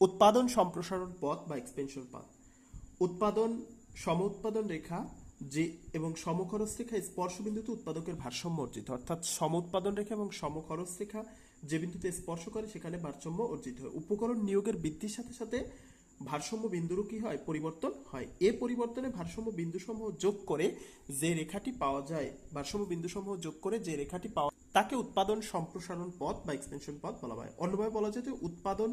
উৎপাদন সম্প্রসারণ পথ বা এক্সপেনশন পথ। উৎপাদন, সম উৎপাদন রেখা যে এবং সমখরচ রেখা স্পর্শ বিন্দুতে উৎপাদকের ভারসাম্য অর্জিত। অর্থাৎ সম উৎপাদন রেখা এবং সমখরচ রেখা যে বিন্দুতে স্পর্শ করে সেখানে ভারসাম্য অর্জিত হয়। উপকরণ নিয়োগের বৃদ্ধির সাথে সাথে ভারসাম্য বিন্দুরও কি হয়? পরিবর্তন হয়। এ পরিবর্তনে ভারসাম্য বিন্দু সমূহ যোগ করে যে রেখাটি পাওয়া যায়, ভারসাম্য বিন্দু সমূহ যোগ করে যে রেখাটি পাওয়া তাকে উৎপাদন সম্প্রসারণ পথ বা এক্সপেনশন পথ বলা হয়। অন্যভাবে বলা যায় যে উৎপাদন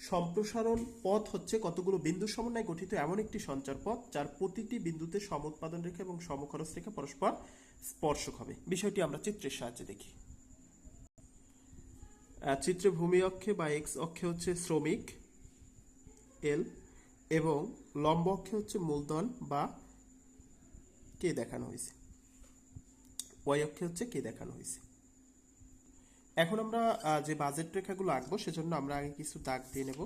সম্প্রসারণ পথ হচ্ছে কতগুলো বিন্দু সমন্বয়ে গঠিত এমন একটি সঞ্চার পথ, যার প্রতিটি বিন্দুতে সম উৎপাদন রেখা এবং সমখরচ রেখা পরস্পর স্পর্শক হবে। বিষয়টি আমরা চিত্রের সাহায্যে দেখি। চিত্রে ভূমি অক্ষে বা এক্স অক্ষে হচ্ছে শ্রমিক এল এবং লম্ব অক্ষে হচ্ছে মূলধন বা কে দেখানো হয়েছে। ওয়াই অক্ষে হচ্ছে কে দেখানো হয়েছে। এখন আমরা যে বাজেট রেখাগুলো আঁকবো, সেজন্য আমরা আগে কিছু দাগ দিয়ে নেব।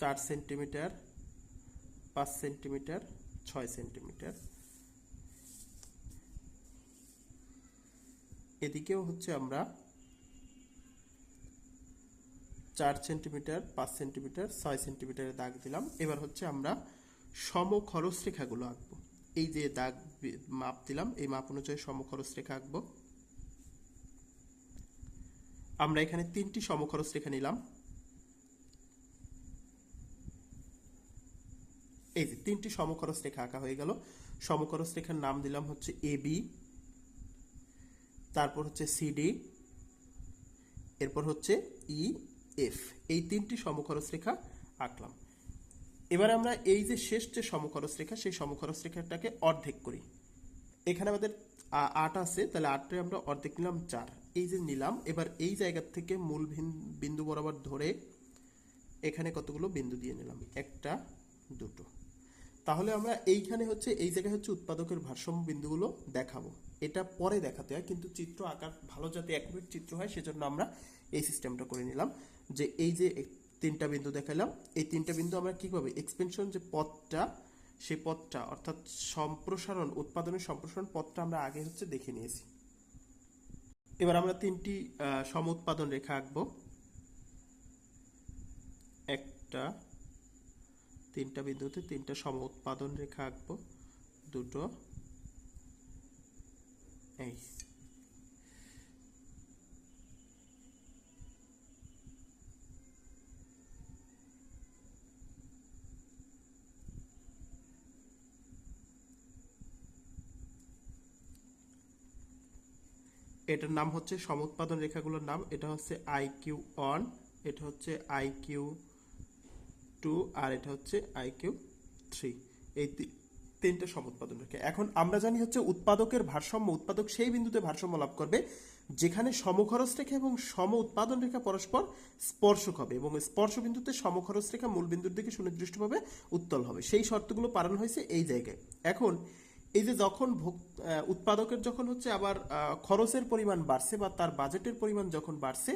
চার সেন্টিমিটার, পাঁচ সেন্টিমিটার, ছয় সেন্টিমিটার। এদিকেও হচ্ছে আমরা চার সেন্টিমিটার, পাঁচ সেন্টিমিটার, ছয় সেন্টিমিটারের দাগ দিলাম। এবার হচ্ছে আমরা সমখরচ রেখাগুলো আঁকবো। এই যে দাগ মাপ দিলাম, এই মাপ অনুযায়ী সমখরচ রেখা আঁকবো। আমরা এখানে তিনটি সমখরচ রেখা নিলাম। এই যে তিনটি সমখরচ রেখা আঁকা হয়ে গেল। সমখরচ রেখার নাম দিলাম হচ্ছে এ বি, তারপর হচ্ছে সিডি এরপর হচ্ছে ই এফ। এই তিনটি সমখরচ রেখা আঁকলাম। এবার আমরা এই যে শেষ যে সমখরচ রেখা, সেই সমখরচ রেখাটাকে অর্ধেক করি। এখানে আমাদের আট আছে, তাহলে আটটা আমরা অর্ধেক নিলাম চার। এই যে নিলাম, এবার এই জায়গার থেকে মূল বিন্দু বরাবর ধরে এখানে কতগুলো বিন্দু দিয়ে নিলাম? একটা, দুটো। তাহলে আমরা এইখানে হচ্ছে, এই জায়গায় হচ্ছে উৎপাদকের ভারসাম্য বিন্দুগুলো দেখাবো। এটা পরে দেখাতে হয়, কিন্তু চিত্র আঁকার ভালো যাতে অ্যাকুরেট চিত্র হয়, সেজন্য আমরা এই সিস্টেমটা করে নিলাম। যে এই যে তিনটা বিন্দু দেখালাম। এই তিনটা বিন্দু আমরা কীভাবে এক্সপেনশন যে পথটা, সেই পথটা, অর্থাৎ সম্প্রসারণ, উৎপাদনের সম্প্রসারণ পথটা আমরা আগে হচ্ছে দেখে নিয়েছি। এবার আমরা তিনটি সম উৎপাদন রেখা আঁকবো। একটা, তিনটা বিন্দুতে তিনটা সম উৎপাদন রেখা আঁকবো। দুটো, এই। এটার নাম হচ্ছে সমুৎপাদন রেখাগুলোর নাম। এটা হচ্ছে আই কিউ ওয়ান, এটা হচ্ছে আই কিউ টু আর এটা হচ্ছে আই কিউ থ্রি। এই তিনটে সমুৎপাদন রেখা। এখন আমরা জানি হচ্ছে উৎপাদকের ভারসাম্য, উৎপাদক সেই বিন্দুতে ভারসাম্য লাভ করবে যেখানে সমখরচ রেখা এবং সম উৎপাদন রেখা পরস্পর স্পর্শক হবে এবং স্পর্শ বিন্দুতে সমখরচ রেখা মূল বিন্দুর দিকে সুনির্দিষ্টভাবে উত্তল হবে। সেই শর্তগুলো পালন হয়েছে এই জায়গায়। এখন এই যে যখন উৎপাদকের যখন হচ্ছে আবার খরচের পরিমাণ বাড়ছে বা তার বাজেটের পরিমাণ যখন বাড়ছে,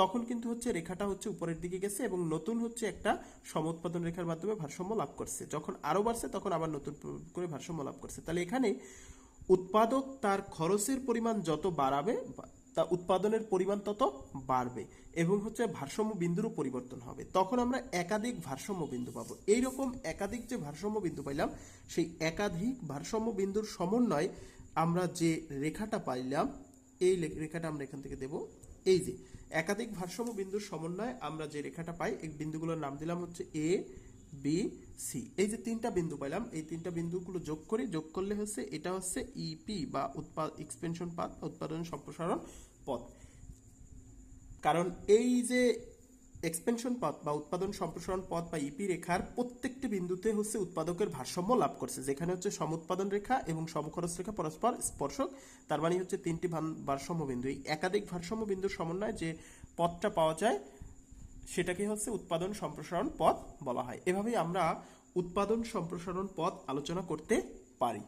তখন কিন্তু হচ্ছে রেখাটা হচ্ছে উপরের দিকে গেছে এবং নতুন হচ্ছে একটা সমউৎপাদন রেখার মাধ্যমে ভারসাম্য লাভ করছে। যখন আরও বাড়ছে, তখন আবার নতুন করে ভারসাম্য লাভ করছে। তাহলে এখানে উৎপাদক তার খরচের পরিমাণ যত বাড়াবে তা উৎপাদনের পরিমাণ তত বাড়বে এবং হচ্ছে ভারসাম্য বিন্দুরও পরিবর্তন হবে। তখন আমরা একাধিক ভারসাম্য বিন্দু পাবো। এইরকম একাধিক যে ভারসাম্য বিন্দু পাইলাম, সেই একাধিক ভারসাম্য বিন্দুর সমন্বয় আমরা যে রেখাটা পাইলাম, এই রেখাটা আমরা এখান থেকে দেব। এই যে একাধিক ভারসাম্য বিন্দুর সমন্বয়ে আমরা যে রেখাটা পাই, এই বিন্দুগুলোর নাম দিলাম হচ্ছে এ বি সি এই যে তিনটা বিন্দু পাইলাম, এই তিনটা বিন্দুগুলো যোগ করি, যোগ করলে হচ্ছে এটা হচ্ছে ইপি বা উৎপাদ এক্সপেনশন পাথ উৎপাদন সম্প্রসারণ পথ। কারণ এই যে এক্সপেনশন পথ বা উৎপাদন সম্প্রসারণ পথ বা ইপি রেখার প্রত্যেকটি বিন্দুতে হচ্ছে উৎপাদকের ভারসাম্য লাভ করছে। যেখানে হচ্ছে সম উৎপাদন রেখা এবং সমখরচ রেখা পরস্পর স্পর্শক। তার মানে হচ্ছে তিনটি ভারসাম্য বিন্দু। এই একাধিক ভারসাম্য বিন্দুর সমন্বয়ে যে পথটা পাওয়া যায়, সেটাকে হচ্ছে উৎপাদন সম্প্রসারণ পথ বলা হয়। এভাবেই আমরা উৎপাদন সম্প্রসারণ পথ আলোচনা করতে পারি।